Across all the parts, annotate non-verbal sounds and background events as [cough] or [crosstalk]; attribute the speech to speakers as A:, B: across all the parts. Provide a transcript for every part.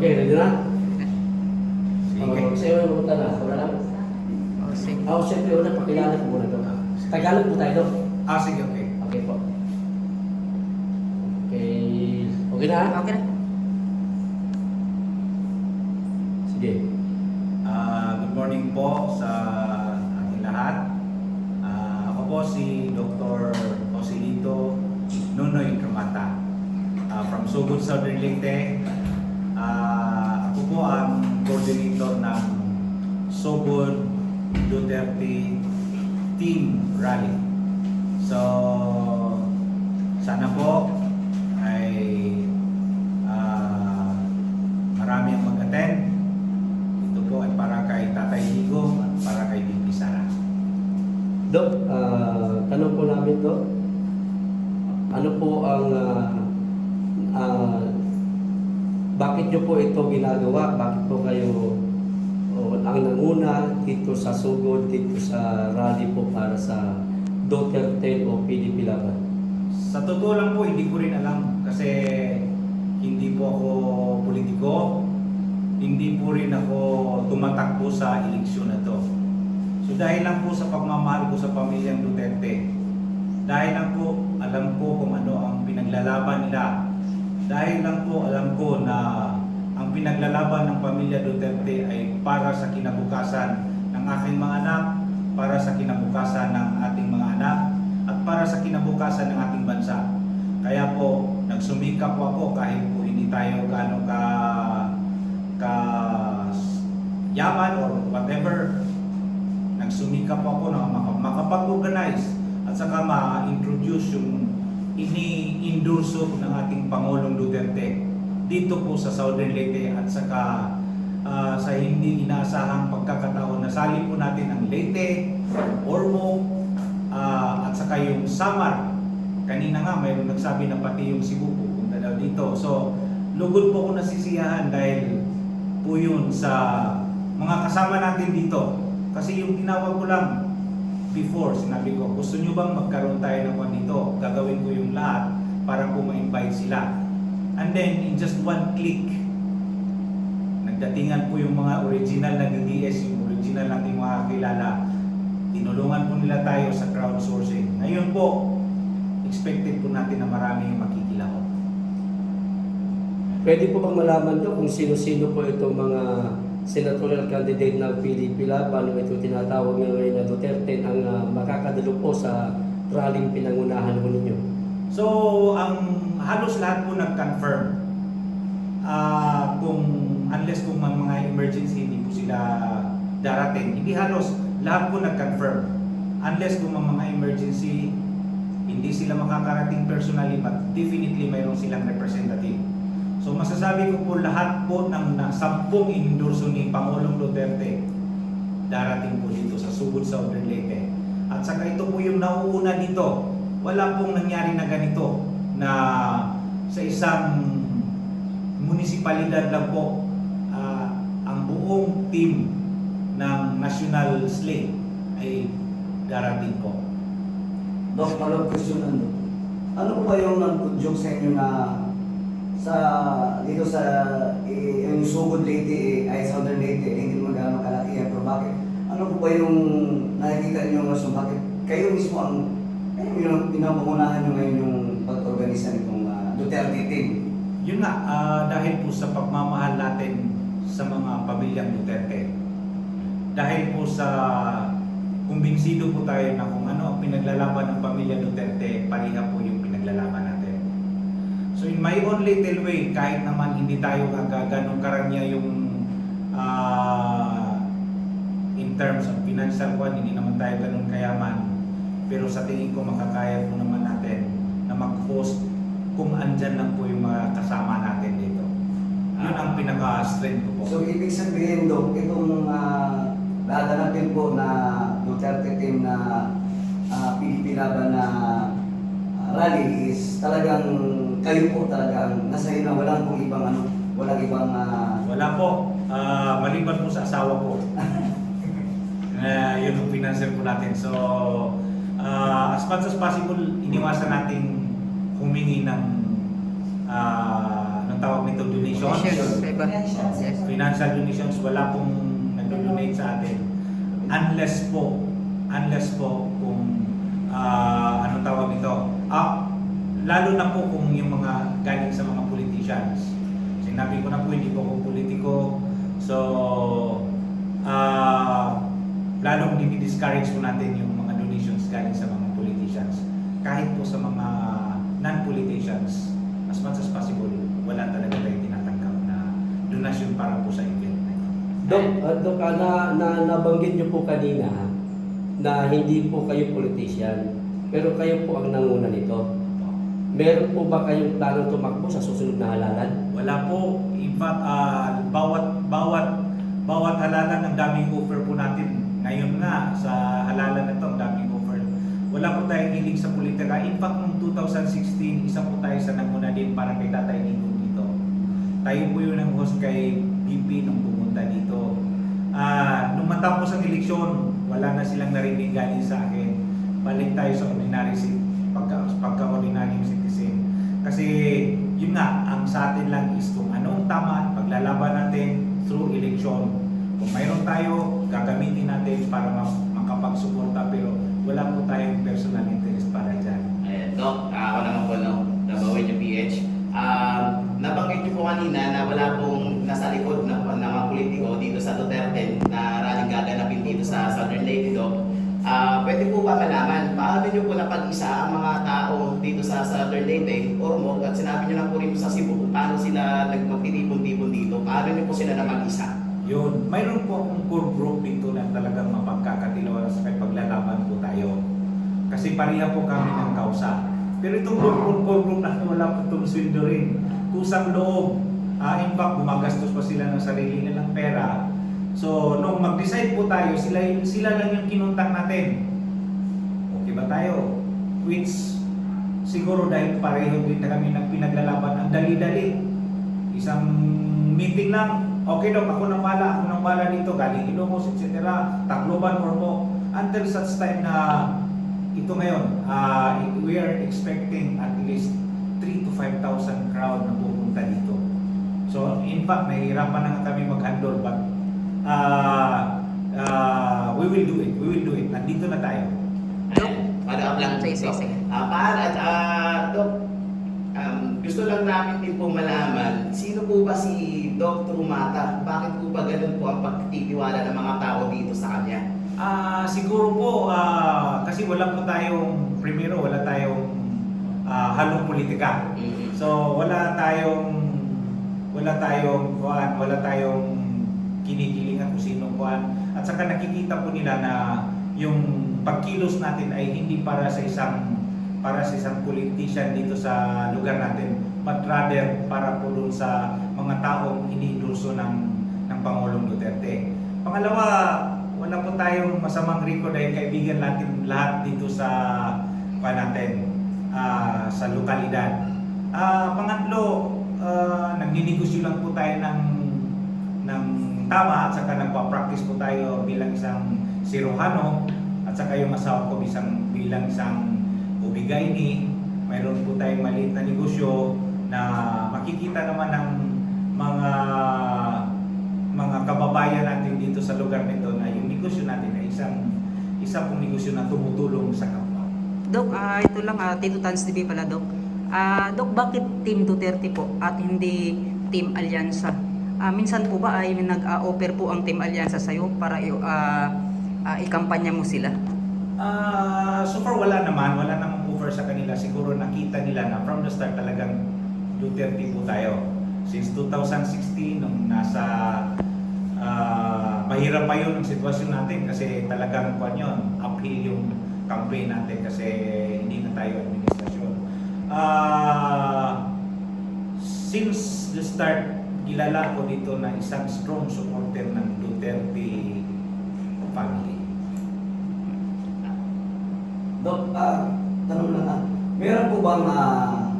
A: Okay, ready na?
B: Sige.
A: Oh, sa'yo yung pumunta na. Wala lang.
C: Oh, sige.
A: Ako, siyempre, una, pakilala ko muna to. Tagalog po tayo to.
B: Ah, sige, okay.
A: Okay po. Okay. Okay na?
C: Okay na.
A: Sige.
B: Ah, good morning po sa ating lahat. Ah, ako po si Dr. Joselito Nunoy Camata ah, from Sugod Southern Leyte. Ah, ako po ang coordinator ng Sugod Duterte Team Rally. So, sana po ay ah, marami ang mag-attend. Ito po ay para kay Tatay Higo at para kay Bibi Sara.
A: Dok, ah, tanong po namin to. Ano po ang ah, ah, bakit nyo po ito ginagawa? Bakit po kayo o ang nanguna dito sa sugod, dito sa rally po para sa Duterte o PDP laban?
B: Sa totoo lang po, hindi ko rin alam kasi hindi po ako politiko. Hindi po rin ako tumatakbo sa eleksyon na to. So dahil lang po sa pagmamahal ko sa pamilyang Duterte, dahil lang po alam ko kung ano ang pinaglalaban nila, dahil lang po alam ko na ang pinaglalaban ng pamilya Duterte ay para sa kinabukasan ng aking mga anak, para sa kinabukasan ng ating mga anak, at para sa kinabukasan ng ating bansa. Kaya po, nagsumikap po ako kahit po hindi tayo gaano ka ka yaman or whatever. Nagsumikap po ako na maka- makapag-organize at saka ma-introduce yung ini-endorso ng ating Pangulong Duterte dito po sa Southern Leyte at saka ah, sa hindi inaasahang pagkakataon nasali po natin ang Leyte, Ormo, ah, at saka yung Samar. Kanina nga mayroong nagsabi na pati yung Cebu pupunta daw dito. So, lugod po ako nasisiyahan dahil po yun sa mga kasama natin dito. Kasi yung tinawag ko lang before, sinabi ko, gusto nyo bang magkaroon tayo ng kwan dito? Gagawin ko yung lahat para po sila. And then, in just one click, nagdatingan po yung mga original na DDS, yung original nating mga kilala. Tinulungan po nila tayo sa crowdsourcing. Ngayon po, expected po natin na marami yung makikilahok.
A: Pwede po bang malaman to kung sino-sino po itong mga senatorial candidate ng PDP laban o ito tinatawag ngayon na Duterte ang ah, makakadalo po sa rallying pinangunahan po ninyo?
B: So, ang halos lahat po nag-confirm. Ah, kung unless kung mga emergency hindi po sila darating, hindi halos lahat po nag-confirm. Unless kung mga emergency hindi sila makakarating personally but definitely mayroon silang representative. So masasabi ko po lahat po ng sampung endorso ni Pangulong Duterte darating po dito sa Sugod Southern Leyte. At saka ito po yung nauuna dito. Wala pong nangyari na ganito na sa isang munisipalidad lang po ah, ang buong team ng National Slate ay darating po.
D: Dok, follow question ano? Ano ba yung nagpudyok sa inyo na sa dito sa eh, yung Sugod Leyte eh, ay Southern Leyte eh, hindi mo gaano kalaki yan pero bakit? Ano po ba yung nakikita niyo rason bakit kayo mismo ang eh, yung pinapangunahan niyo ngayon yung pag-organisa nitong ah, Duterte team?
B: Yun nga, ah, dahil po sa pagmamahal natin sa mga pamilyang Duterte. Dahil po sa kumbinsido po tayo na kung ano ang pinaglalaban ng pamilya Duterte, pareha po yung pinaglalaban natin. So in my own little way, kahit naman hindi tayo gaganong karanya yung ah, in terms of financial one, hindi naman tayo ganun kayaman. Pero sa tingin ko makakaya po naman natin na mag-host kung andyan lang po yung mga kasama natin dito. Yun ang pinaka-strength ko po.
D: So ibig sabihin Dok, itong uh, dadanapin po na Duterte team na ah, PDP laban na ah, rally is talagang kayo po talagang nasa inyo na walang pong ibang ano, walang ibang ah,
B: Wala po. Ah, maliban po sa asawa ko. [laughs] Na yun ang pinansin po natin. So, ah, as much as possible, iniwasan nating humingi ng, ah, ng tawag nito, to donations.
C: Donations, iba. Yes.
B: Financial donations, wala pong nag-donate sa atin. Unless po, unless po kung ah, ano tawag ito, ah, lalo na po kung yung mga galing sa mga politicians. Sinabi ko na po, hindi po ako politiko. So, ah, lalong dinidiscourage po natin yung mga donations galing sa mga politicians. Kahit po sa mga non-politicians, as much as possible, wala talaga tayong tinatanggap na donasyon para po sa event na ito.
A: Dok, uh, Dok, ah, na, na, nabanggit niyo po kanina na hindi po kayo politician, pero kayo po ang nanguna nito. Meron po ba kayong planong tumakbo sa susunod na halalan?
B: Wala po. In fact, ah, bawat bawat bawat halalan ang daming offer po natin. Ngayon nga sa halalan na ito, ang daming offer. Wala po tayong hilig sa politika. In fact, noong 2016, isa po tayo sa nanguna din para kay Tatay Digong dito. Tayo po yun ang host kay BP nung pumunta dito. Ah, nung matapos ang eleksyon, wala na silang narinig galing sa akin. Balik tayo sa ordinary citizen, pagka, pagka-ordinary citizen. Kasi yun nga, ang sa atin lang is kung ano ang tama, paglalaban natin through election. Kung mayroon tayo, gagamitin natin para makapagsuporta pero wala po tayong personal interest para dyan.
E: Ayan, Doc, ako naman po, no, nabawin yung PH. Ah, nabanggit niyo po kanina na wala pong nasa likod Po ba malaman, paano niyo po napag-isa ang mga tao dito sa Southern Leyte, Ormoc, at sinabi niyo na po rin sa Cebu, kung paano sila nagmagtitipon-tipon dito, paano niyo po sila napag-isa?
B: Yun, mayroon po akong core group dito na talagang mapagkakatilawan sa paglalaban po tayo. Kasi pareha po kami ng kausa. Pero itong core group, core group na wala po itong sweldo rin. Kusang loob. Ah, in fact, gumagastos pa sila ng sarili nilang pera. So, nung mag-decide po tayo, sila, sila lang yung kinuntak natin. Okay ba tayo? Which, siguro dahil pareho din na kami ng pinaglalaban, ang dali-dali. Isang meeting lang, okay daw, ako nang wala, ako nang wala dito, galing Ilocos, etc. Tacloban or mo. Until such time na ito ngayon, ah, we are expecting at least 3 to 5,000 crowd na pupunta dito. So, in fact, nahihirapan na kami mag-handle but ah, ah, we will do it. We will do it. Nandito na tayo.
C: Doc?
E: Para up lang.
C: Sige, sige,
E: Doc.
C: sige.
E: Ah, para, at, ah, Doc, um, gusto lang namin din po malaman, sino po ba si Dr. Mata? Bakit po ba ganun po ang pagtitiwala ng mga tao dito sa kanya?
B: Ah, siguro po ah, kasi wala po tayong primero, wala tayong ah, halong politika.
E: Mhm.
B: So wala tayong wala tayong kuan, wala tayong kinikilingan kung sino kuan. At saka nakikita po nila na yung pagkilos natin ay hindi para sa isang para sa isang politician dito sa lugar natin, but rather para po doon sa mga taong iniendorso ng ng Pangulong Duterte. Pangalawa, wala po tayong masamang record dahil kaibigan natin lahat dito sa pa natin ah, sa lokalidad. Ah, pangatlo, uh, nagninegosyo lang po tayo ng ng tama at saka nagpa-practice po tayo bilang isang sirohano saka yung asawa ko isang bilang isang ubigaini. Mayroon po tayong maliit na negosyo na makikita naman ng mga mga kababayan natin dito sa lugar nito na yung negosyo natin ay isang isa pong negosyo na tumutulong sa kapwa.
C: Dok, ah, ito lang, ah, Tito Tans TV pala, Dok. Ah, Dok, bakit Team Duterte po at hindi Team Alyansa? Ah, minsan po ba ay nag-offer po ang Team Alyansa sa'yo para ah, ah, ikampanya mo sila?
B: Ah, so far wala naman, wala namang offer sa kanila. Siguro nakita nila na from the start talagang Duterte po tayo. Since 2016 nung nasa ah, mahirap pa yun ang sitwasyon natin kasi talagang kwan yun, uphill yung campaign natin kasi hindi na tayo administrasyon. Ah, since the start, kilala ko dito na isang strong supporter ng Duterte family.
D: Dok, ah, tanong lang ah, meron po bang ah,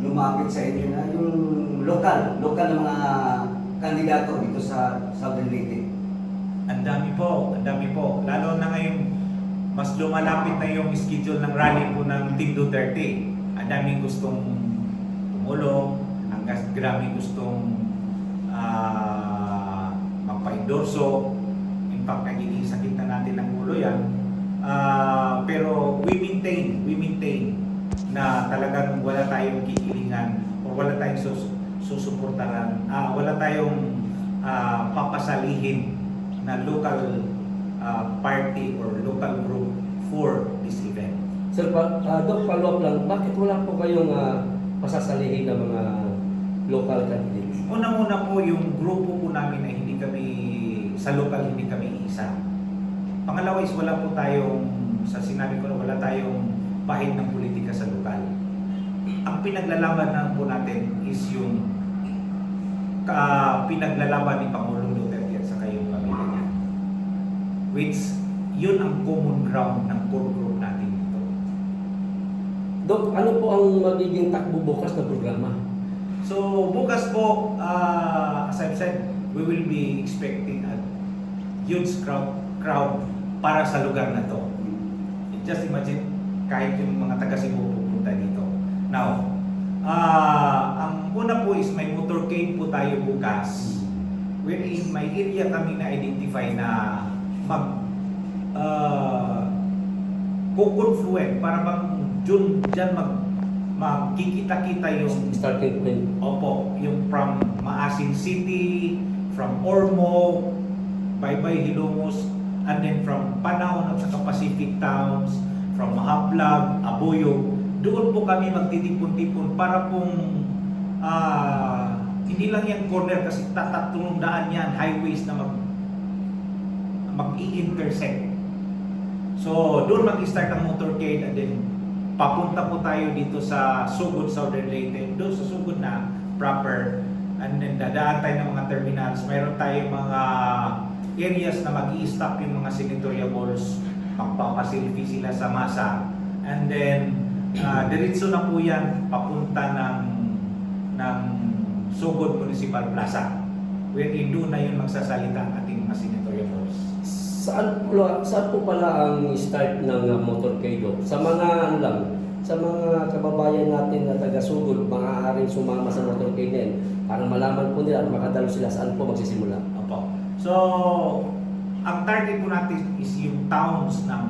D: lumapit sa inyo na yung lokal, lokal na mga kandidato dito sa Southern Leyte?
B: Ang dami po, ang dami po. Lalo na ngayon, mas lumalapit na yung schedule ng rally po ng Team Duterte. Ang daming gustong tumulong, hanggang grabe gustong ah magpa-endorso. In fact, nagiging sakit na natin ng ulo yan. Ah, pero we maintain, we maintain na talagang wala tayong kikilingan o wala tayong sus susuportahan, ah, wala tayong ah, papasalihin na local ah, party or local group for this event.
A: Sir, pa, ah, Doc, follow up lang, bakit wala po kayong ah, pasasalihin ng mga local candidates?
B: Una-una po yung grupo po namin ay hindi kami sa local hindi kami isa. Pangalawa is wala po tayong sa sinabi ko na wala tayong bahid ng politika sa lokal. Ang pinaglalaban na po natin is yung ka, pinaglalaban ni Pangulong Duterte at saka yung pamilya niya. Which yun ang common ground ng core group natin dito.
A: Doc, ano po ang magiging takbo bukas na programa?
B: So bukas po, uh, as I've said, we will be expecting a huge crowd, crowd para sa lugar na to. Just imagine, kahit yung mga taga Cebu pupunta dito. Now, ah ang una po is may motorcade po tayo bukas. Wherein may area kami na identify na mag uh, kukonfluent para bang dun, dyan mag magkikita-kita yung
A: Starting point.
B: Opo, yung from Maasin City, from Ormo, Baybay Hilongos, and then from Panahon at saka Pacific Towns, from Mahaplag, Aboyo, doon po kami magtitipon-tipon para pong ah, hindi lang yan corner kasi tatatlong daan yan, highways na mag mag-i-intersect. So, doon mag-start ang motorcade and then papunta po tayo dito sa Sugod, Southern Leyte. Doon sa Sugod na proper. And then dadaan tayo ng mga terminals. Mayroon tayong mga areas na mag stop yung mga senatoriables. Magpapasilfi sila sa masa. And then, uh, diretso na po yan papunta ng, ng Sugod Municipal Plaza. Wherein doon na yun magsasalita ang ating mga senatoriables.
A: Saan po, saan po pala ang start ng uh, motorcade? Sa mga ano lang, sa mga kababayan natin na taga-sugod, maaaring sumama sa motorcade para malaman po nila at makadalo sila saan po magsisimula.
B: Opo. So, ang target po natin is yung towns ng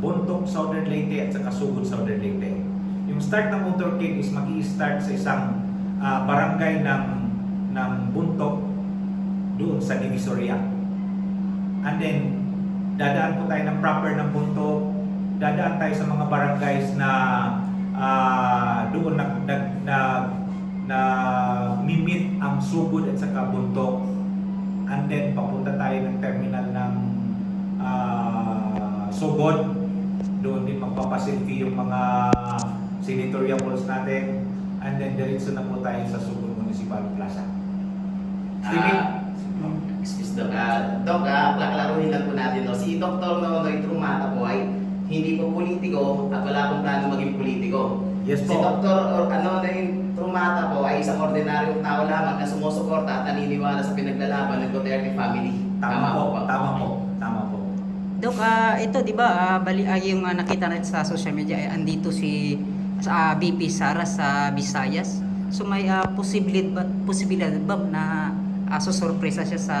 B: Bontok, Southern Leyte at saka Sugod, Southern Leyte. Yung start ng motorcade is mag start sa isang ah, barangay ng ng Bontok doon sa Divisoria. And then, dadaan po tayo ng proper ng Bontok, dadaan tayo sa mga barangays na ah, doon nag, nag, nag, na mimit ang Sugod at saka Bontok and then papunta tayo ng terminal ng ah, Sugod doon din magpapasilfi yung mga senatorial natin and then diretso na po tayo sa Sugod Municipal Plaza?
E: Ah, excuse Doc. Ah, Doc, ah, klaklaruhin lang po natin. No? Si Dr. Nonoy Trumata po ay hindi po politiko at wala pong plano maging politiko.
B: yes
E: Si
B: po
E: Dr. or ano na yung Trumata po ay isang ordinaryong tao lamang na sumusuporta at naniniwala sa pinaglalaban ng Duterte family.
B: tama po
E: ba?
B: tama po tama po
C: Dok, ah, ito 'di ba, ah, bali ah, yung ah, nakita natin sa social media ay andito si sa ah, BP Sara sa Visayas. So may ah, posibilidad ba posibilidad ba na uh, susurpresa siya sa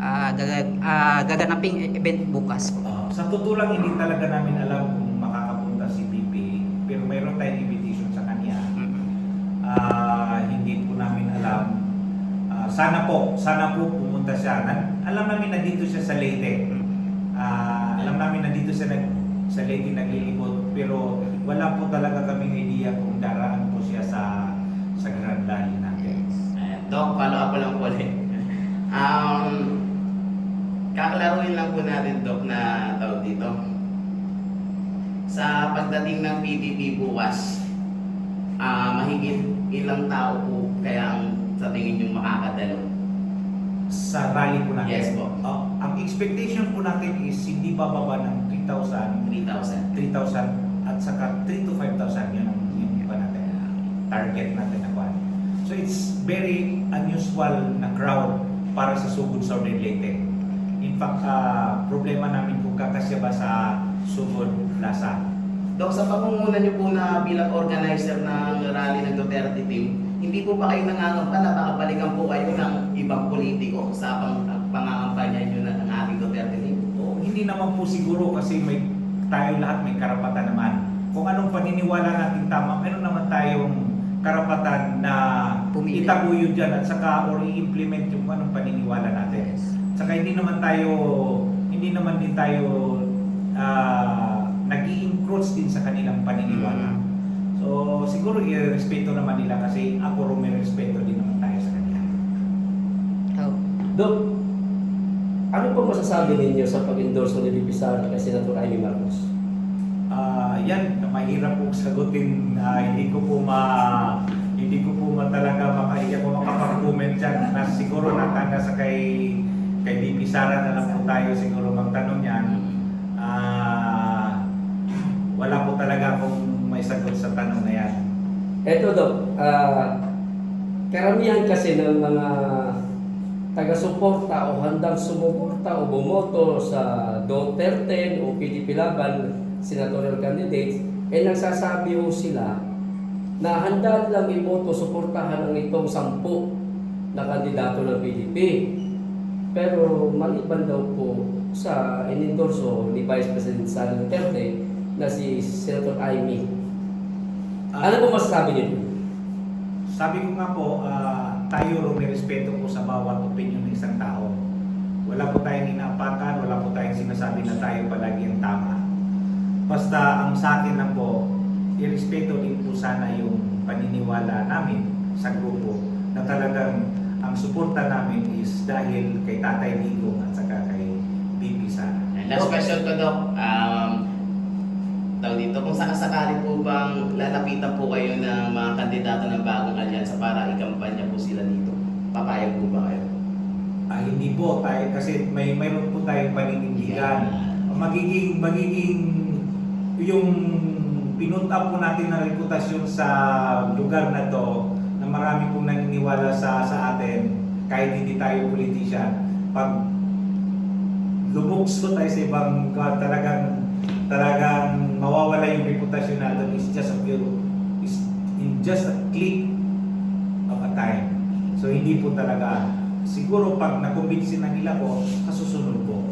C: ah, gagag- ah, gaganaping event bukas po.
B: Ah, sa totoo lang hindi talaga namin alam kung makakapunta si BP pero mayroon tayong invitation sa kanya Ah, hindi po namin alam. Ah, sana po, sana po pumunta siya. Nan- alam namin na dito siya sa Leyte. Ah, alam namin na dito siya nag, sa Leyte naglilibot. Pero wala po talaga kaming idea kung daraan po siya sa sa Grand Valley natin.
E: Ayan. Doc, follow up lang po ulit. Um, kakalaruin lang po natin, Doc, na tawag dito. Sa pagdating ng PDP bukas, ah mahigit ilang tao po kaya ang sa tingin yung makakadalo.
B: Sa rally po natin.
E: Yes po.
B: Ah, ang expectation po natin is hindi bababa ng 3,000
E: 3,000.
B: 3,000 at saka 3 to 5,000 yun ang yung iba natin target natin na kwan. So it's very unusual na crowd para sa Sugod Southern Leyte. In fact, ah, problema namin kung kakasya ba sa Sugod Plaza.
E: Dok, sa pangunguna niyo po na bilang organizer ng rally ng Duterte team, hindi po ba kayo nangangamba na baka balikan po kayo ng ibang politiko sa pang, pangangampanya nyo na ng ating Duterte?
B: O, hindi naman po siguro kasi may tayo lahat may karapatan naman. Kung anong paniniwala natin tama, meron naman tayong karapatan na
C: Pumili.
B: itaguyod dyan at saka or i-implement yung anong paniniwala natin. Saka hindi naman tayo, hindi naman din tayo uh, nag encroach din sa kanilang paniniwala. So siguro i-respeto naman nila kasi ako rin may respeto din naman tayo sa kanila.
C: Oh.
A: Dok, ano po masasabi ninyo sa pag-endorso ni VP Sara kay Senator Amy Marcos?
B: Ah, yan, mahirap po sagutin. Ah, hindi ko po ma hindi ko po ma talaga maka, hindi ako makapag-comment dyan. Na siguro natanda sa kay kay BP Sara na lang po tayo siguro magtanong yan. Ah, wala po talaga akong may sagot sa tanong na yan.
A: Eto Dok, ah, karamihan kasi ng mga taga-suporta o handang sumuporta o bumoto sa Duterte o PDP Laban senatorial candidates, eh nagsasabi ho sila na handa lang iboto suportahan ang itong sampu na kandidato ng PDP. Pero maliban daw po sa inendorso ni Vice President Sara Duterte na si Senator Amy.
B: Ah,
A: Ano po masasabi niyo?
B: Sabi ko nga po, ah, tayo rin may respeto po sa bawat opinion ng isang tao. Wala po tayong inaapakan, wala po tayong sinasabi na tayo palagi ang tama. Basta ang sa akin lang po, irespeto din po sana yung paniniwala namin sa grupo na talagang ang suporta namin is dahil kay Tatay Digong at saka kay BP Sara.
E: And last question ko, Doc. Um, tawag dito, kung sakasakali po bang lalapitan po kayo ng mga kandidato ng bagong alyansa para ikampanya po sila dito? Papayag po ba kayo?
B: Ah, hindi po tayo kasi may mayroon po tayong paninindigan. magiging magiging yung pinut up po natin ng reputasyon sa lugar na to na marami pong naniniwala sa sa atin kahit hindi tayo politician pag lumukso tayo sa ibang talagang talagang mawawala yung reputasyon natin is just a few is in just a click of a time so hindi po talaga siguro pag nakumbinsin na nila ko kasusunod po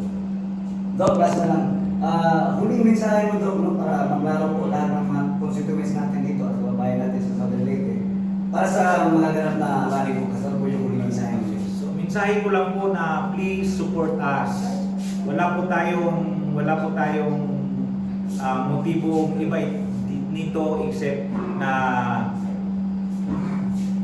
D: Dok, last na lang. Ah, huling mensahe mo, Dok, no, para maglaro po lahat ng mga constituents natin dito at kababayan natin sa Southern Leyte. Para sa mga ganap na rally po, kasal po yung huling mensahe mo.
B: So, mensahe ko lang po na please support us. Wala po tayong wala po tayong ah, motibong iba nito except na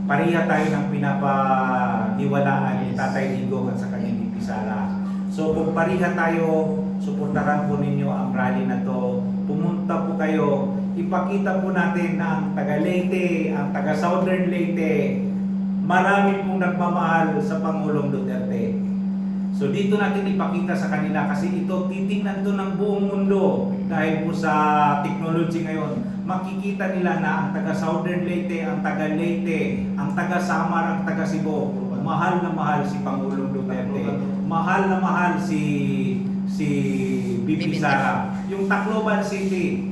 B: pareha tayo ng pinapaniwalaan ni Tatay Digong at sa kanyang BP Sara. So kung pareha tayo, suportahan po ninyo ang rally na to. Pumunta po kayo, ipakita po natin na ang taga Leyte, ang taga Southern Leyte, marami pong nagmamahal sa Pangulong Duterte. So dito natin ipakita sa kanila kasi ito titingnan to ng buong mundo dahil po sa technology ngayon. Makikita nila na ang taga Southern Leyte, ang taga Leyte, ang taga Samar, ang taga Cebu, mahal na mahal si Pangulong Duterte. Mahal na mahal si si BP Sara. Yung Tacloban City,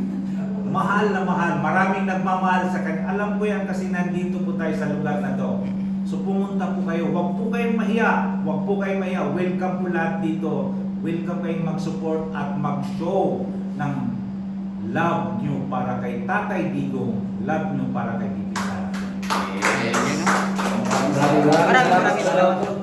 B: mahal na mahal. Maraming nagmamahal sa kanya. Alam ko yan kasi nandito po tayo sa lugar na to. So pumunta po kayo. Huwag po kayong mahiya. Huwag po kayong mahiya. Welcome po lahat dito. Welcome kayong mag-support at mag-show ng love nyo para kay Tatay Digong. Love nyo para kay BP Sara.
E: Yes.
A: Maraming
C: Maraming maraming salamat.